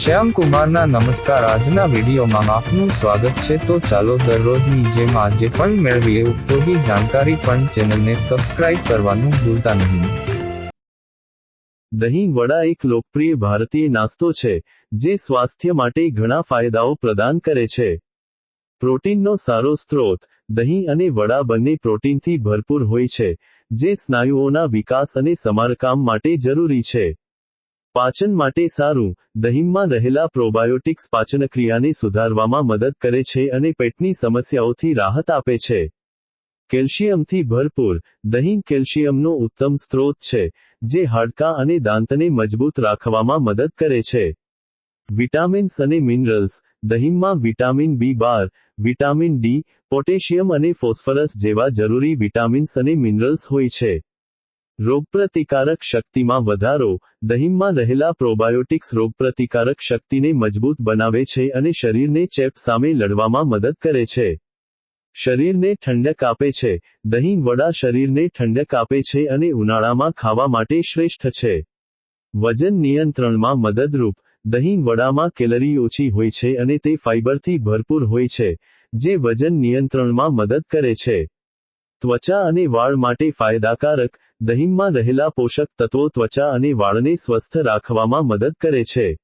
શ્યામ કુમારના નમસ્કાર. આજના વિડીયોમાં આપનું સ્વાગત છે. તો ચાલો દરરોજની જેમ આજે પણ મેળવીએ. ઉપયોગી જાણકારી પણ ચેનલને સબસ્ક્રાઇબ કરવાનું ભૂલતા નહીં. દહીં વડા એક લોકપ્રિય ભારતીય નાસ્તો છે, જે સ્વાસ્થ્ય માટે ઘણા ફાયદાઓ પ્રદાન કરે છે. પ્રોટીનનો સારો સ્ત્રોત, દહીં અને વડા બંને પ્રોટીનથી ભરપૂર હોય છે, જે સ્નાયુઓના વિકાસ અને સમારકામ માટે જરૂરી છે. પાચન માટે સારું, દહીંમાં રહેલા પ્રોબાયોટિક્સ પાચનક્રિયાને સુધારવામાં મદદ કરે છે અને પેટની સમસ્યાઓથી રાહત આપે છે. કેલ્શિયમથી ભરપૂર, દહીં કેલ્શિયમનો ઉત્તમ સ્ત્રોત છે, જે હાડકાં અને દાંતને મજબૂત રાખવામાં મદદ કરે છે. વિટામિન્સ અને મિનરલ્સ, દહીંમાં વિટામિન બી બાર, વિટામિન ડી, પોટેશિયમ અને ફોસ્ફરસ જેવા જરૂરી વિટામિન્સ અને મિનરલ્સ હોય છે. રોગપ્રતિકારક શક્તિમાં વધારો દહીંમાં રહેલા પ્રોબાયોટિક્સ રોગપ્રતિકારક શક્તિને મજબૂત બનાવે છે અને શરીરને ચેપ સામે લડવામાં મદદ કરે છે. શરીરને ઠંડક આપે છે. દહીં વડા શરીરને ઠંડક આપે છે અને ઉનાળામાં ખાવા માટે શ્રેષ્ઠ છે. વજન નિયંત્રણમાં મદદરૂપ. દહીં વડામાં કેલરી ઓછી હોય છે અને તે ફાઇબરથી ભરપૂર હોય છે, જે વજન નિયંત્રણમાં મદદ કરે છે. ત્વચા અને વાળ માટે ફાયદાકારક. દહીંમાં રહેલા પોષક તત્વો ત્વચા અને વાળને સ્વસ્થ રાખવામાં મદદ કરે છે.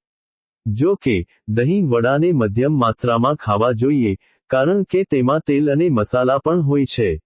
જો કે, દહીં વડાને મધ્યમ માત્રામાં ખાવા જોઈએ, કારણ કે તેમાં તેલ અને મસાલા પણ હોય છે.